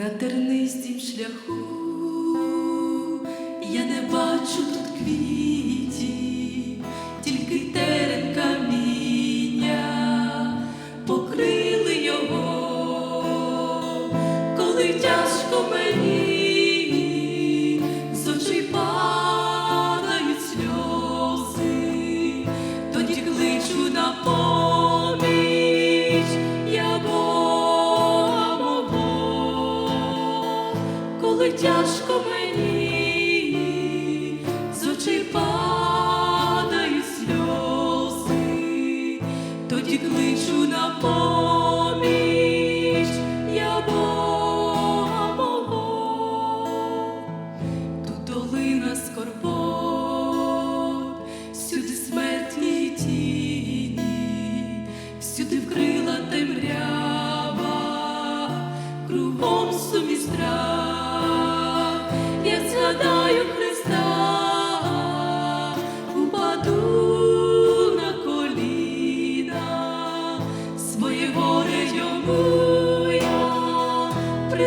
На тернистім шляху. Я не бачу тут квітів, тільки терен каміння. Покрили його, коли тяжко мені кличу поміч я Бога мого. Тут долина скорбот, всюди смертні тіні, всюди вкрила темрява, кругом сумі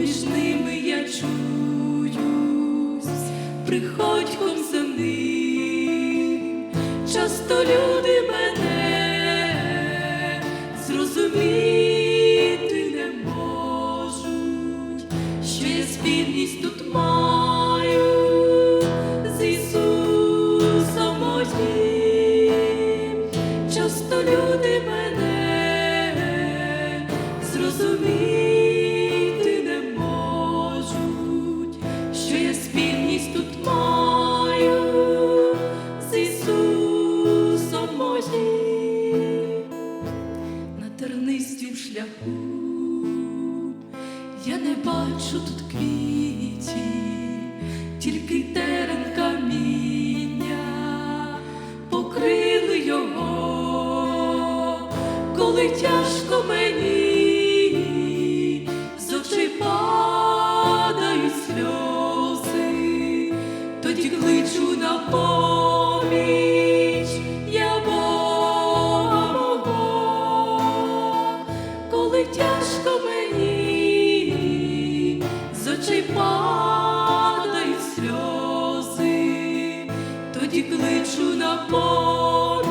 поміж ними я чуюсь, приходьком земним, часто люди мене зрозуміти не можуть, що я спільність тут маю з Ісусом моїм, часто люди мене зрозуміти бачу тут квітів, тільки терен каміння покрили його, коли тяжко мені з падають сльози, тоді кличу падають сльози, тоді кличу на поміч